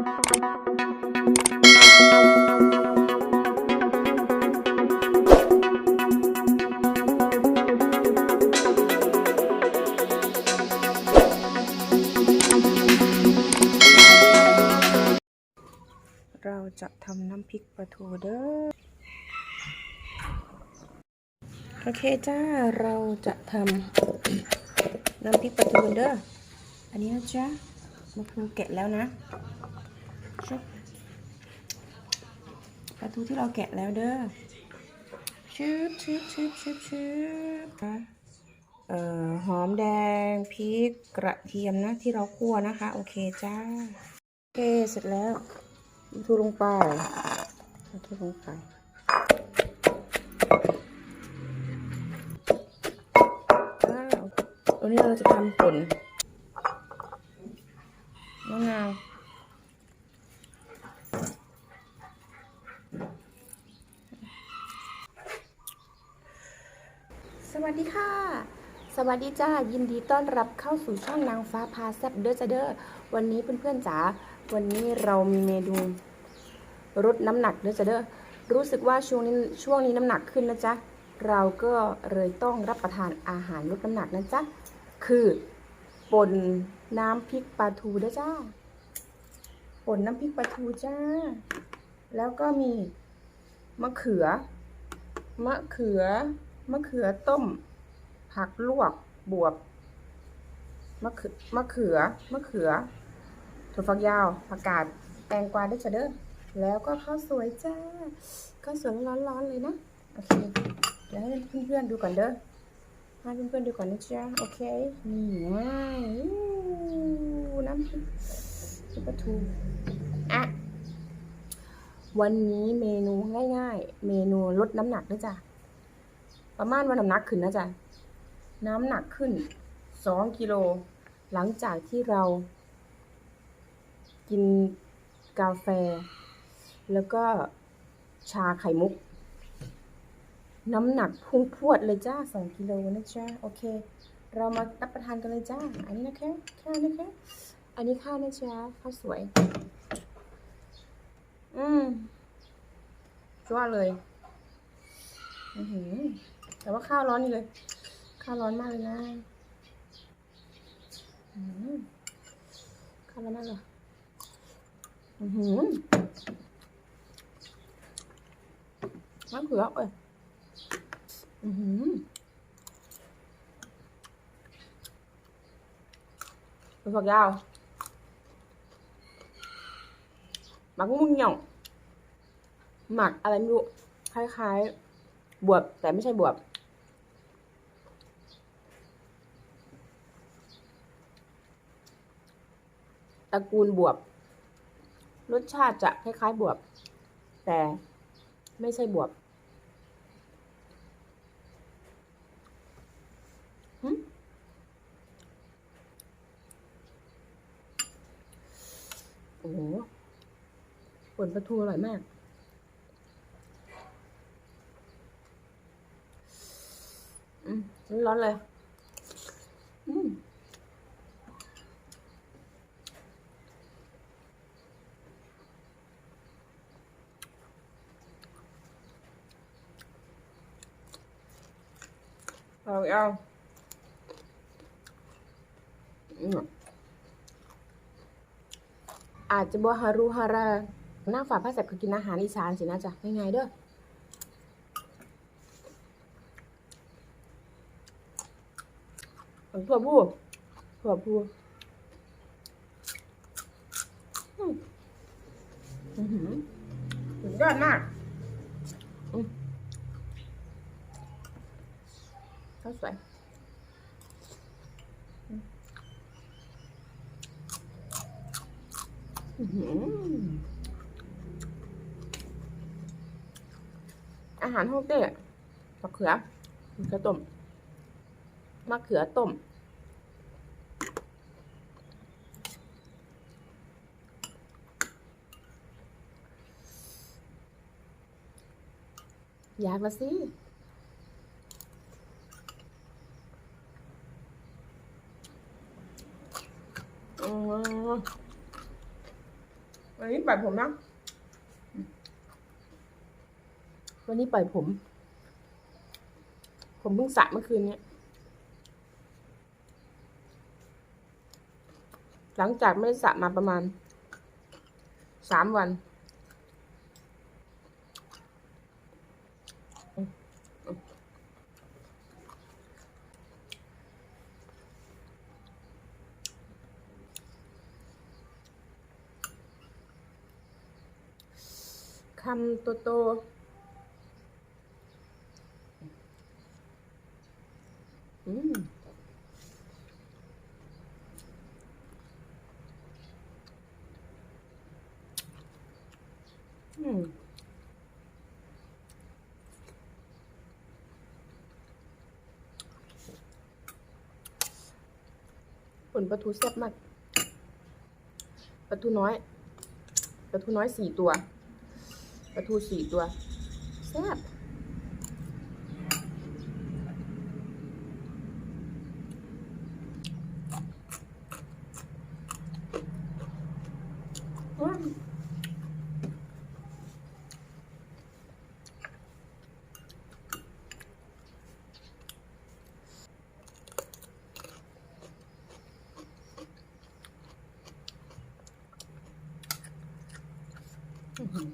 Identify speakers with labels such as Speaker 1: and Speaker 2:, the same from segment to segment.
Speaker 1: เราจะทำน้ำพริกปลาทูเด้อ โอเคจ้า เราจะทำน้ำพริกปลาทูเด้อ อันนี้นะจ๊ะมะพร้าวแกะแล้วนะชุบ ปลาทูที่เราแกะแล้วเด้อชืบชืบชืบชืบชืบเอ่อหอมแดงพริกกระเทียมนะที่เราคั่วนะคะ โอเคจ้า โอเคเสร็จแล้วทูลงไปทูลงไปว้าววันนี้เราจะทำผลมะนาว วัสดีค่ะ สวัสดีจ้า ยินดีต้อนรับเข้าสู่ช่องนางฟ้าพาแซบเดอจ้าเด้อวันนี้เพื่อนๆจ๋า วันนี้เรามีเมนูลดน้ำหนักเดอจ้าเดอร์รู้สึกว่าช่วงนี้ช่วงนี้น้ำหนักขึ้นนะจ๊ะ เราก็เลยต้องรับประทานอาหารลดน้ำหนักนะจ๊ะ คือป่นน้ำพริกปลาทูเด้อจ้า ป่นน้ำพริกปลาทูจ้า แล้วก็มีมะเขือ มะเขือ มะเขือต้ม ผักลวกบวบมะเขือมะเขือมะเขือถั่วฝักยาวผักกาดแตงกวาด้วยจ้ะเด้อแล้วก็ข้าวสวยจ้าข้าวสวยร้อนๆเลยนะโอเคเดี๋ยวให้เพื่อนๆดูก่อนเด้อให้เพื่อนๆดูก่อนนะจ๊ะโอเคนี่ง่ายอู้น้ำพริกปลาทูอะวันนี้เมนูง่ายๆ เมนูลดน้ำหนักด้วยจ้ะ ประมาณว่าน้ำหนักขึ้นนะจ๊ะน้ำหนักขึ้นสองกิโลหลังจากที่เรา กินกาแฟ แล้วก็ชาไข่มุก น้ำหนักพุ่งพรวดเลยจ้าสองกิโลนะจ้าโอเค เรามารับประทานกันเลยจ้า อันนี้นะคะข้าวนะคะ อันนี้ข้าวนะจ้าข้าวสวย อืมชัวเลย อือหือ แต่ว่าข้าวร้อนนี่เลย ข้าวร้อนมากเลยนะข้าวร้อนมากเลยอือหือมะเขือเอ้ยอือหือเป็นฝักยาวหมักมุ้งหย่องหมักอะไรไม่รู้ คล้ายๆ บวบแต่ไม่ใช่บวบ ตระกูลบวบ รสชาติจะคล้ายๆบวบ แต่ไม่ใช่บวบหึโอ้โหผลปลาทูอร่อยมาก อืมร้อนเลย อืม เอาเอาอืมอาจจะบ่ฮารุฮาราหน้าฝาพระแสบคือกินอาหารอีสานสินะจ๊ะง่ายๆเด้อถั่วพูถั่วพูอืมอือหือสุดยอดมากอืมข้าว สวยอื้อหืออาหารฮ่องเต้มะเขือมะเขือต้มมะเขือต้มอยากละสิ วันนี้ปล่อยผมนะ วันนี้ปล่อยผม ผมเพิ่งสระเมื่อคืนเนี้ย หลังจากไม่ได้สระมาประมาณสามวัน คำโตโตอืมอืมผลปลาทูแซ่บมากปลาทูน้อยปลาทูน้อยสี่ตัว ทูสี่ตัวแซ่บอืมอื้อหือ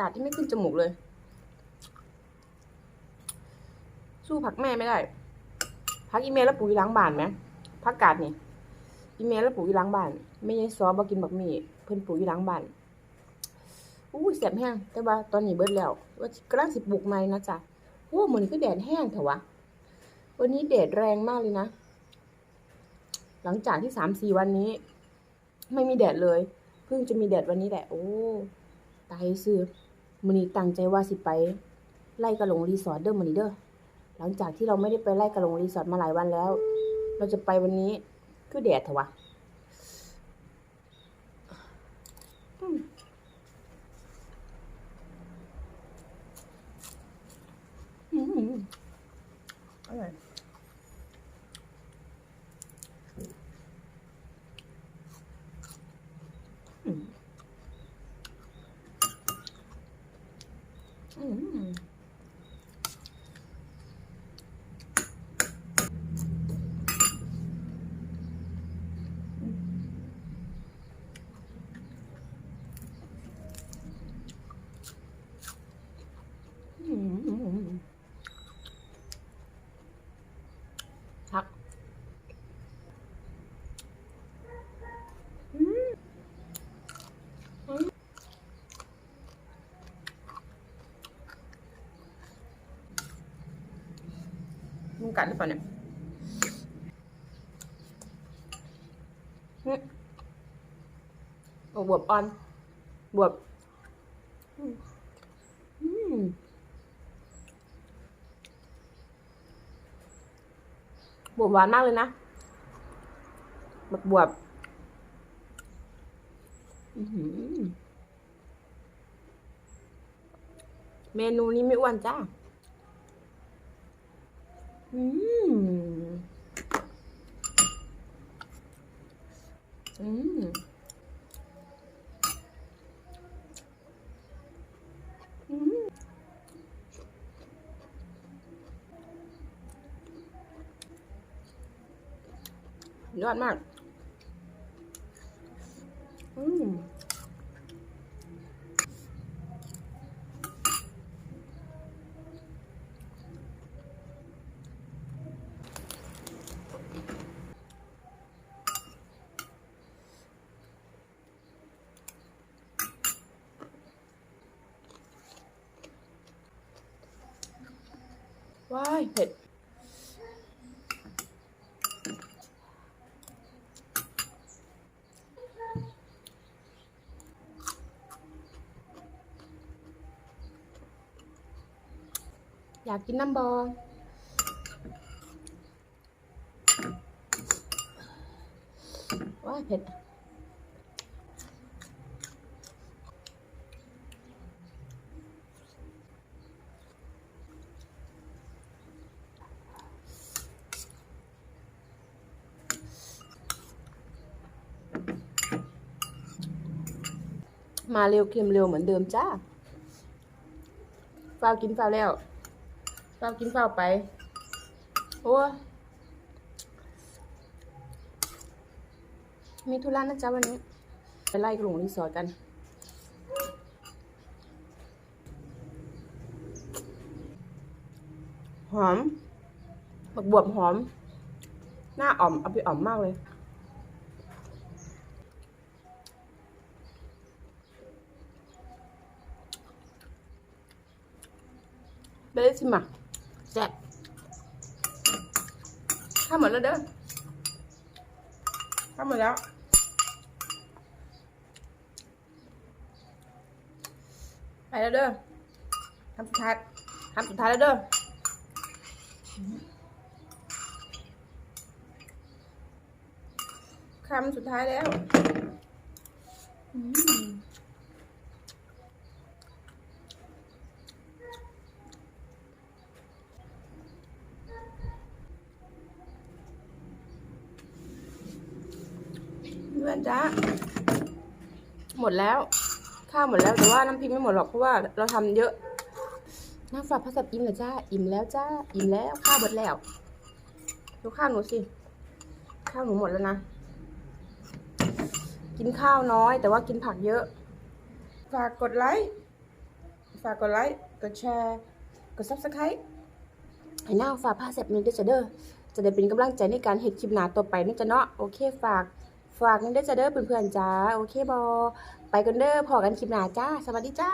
Speaker 1: กาดที่ไม่ขึ้นจมูกเลย สู้ผักแม่ไม่ได้พักอีเมลแล้วปุ๋ยล้างบานไหมพักกาดนี่อีเมลแล้วปุ๋ยล้างบาน ไม่ใช่ซอสบอกินบักมี่เพิ่นปุ๋ยล้างบานอู้แสบแห้งแต่ว่าตอนนี้เบิดแล้ว ว่ากลังสิปลูกใหมนะจ๊ะโอ้เหมือนก็แดดแห้งเถอะวะวันนี้แดดแรงมากเลยนะ หลังจากที่สามสี่วันนี้ ไม่มีแดดเลย เพิ่งจะมีแดดวันนี้แหละ โอ้ ตายซื้อ มือนี้ตั้งใจว่าสิไป ไล่กระหลงรีสอร์ทเด้อมือนี้เด้อหลังจากที่เราไม่ได้ไปไล่กระหลงรีสอร์ทมาหลายวันแล้ว เราจะไปวันนี้คือแดดเถอะวะอืมอืมอร่อยอืมอืม อืมพักอืมอืมมึง กัดหรือเปล่าเนี่ยโอ้บวบอ่อนบวบบวบหวานมากเลยนะแบบบวบเมนูนี้ไม่อ้วนจ้า อืมอืมอื ยเผ็ดอยากกินน้ำบอว้าเผ็ด มาเร็วเค็มเร็วเหมือนเดิมจ้าฝ้าวกินฝ้าวแล้วฝ้าวกินฝ้าวไป โอ้มีธุระนะจ๊ะวันนี้ ไปไล่กลุ่มรีสอร์ทกัน หอมบักบวบหอม หน้าอ่อม เอาไปอ่อมมากเลย เบลชิมอะแซ่บข้าวหมดแล้วเด้อข้าหมดแล้วไปแล้วเด้อทำสุดท้ายทำสุดท้ายแล้วเด้อคำสุดท้ายแล้ว พื่อนจ้าหมดแล้ว ข้าวหมดแล้วแต่ว่าน้ำพริกไม่หมดหรอกเพราะว่าเราทำเยอะน้ำฝาดพระสับอิ่มเหรอจ้าอิ่มแล้วจ้าอิ่มแล้วข้าวหมดแล้วดูข้าวหนูสิข้าวหนูหมดแล้วนะกินข้าวน้อย แต่ว่ากินผักเยอะ ฝากกดไลค์ฝากกดไลค์กดแชร์กดซับสไครต์ให้น้าฝากผ้าเสร็จนี้ด้วยจ้ะเด้อจะได้เป็นกำลังใจในการเห็ดคลิปหนาต่อไปนี่จะเนาะโอเคฝาก ฝากนี่ด้อจะเด้อเพื่อนๆจ้า โอเคบอ ไปกันเด้อพอกันคลิปหน้าจ้า สวัสดีจ้า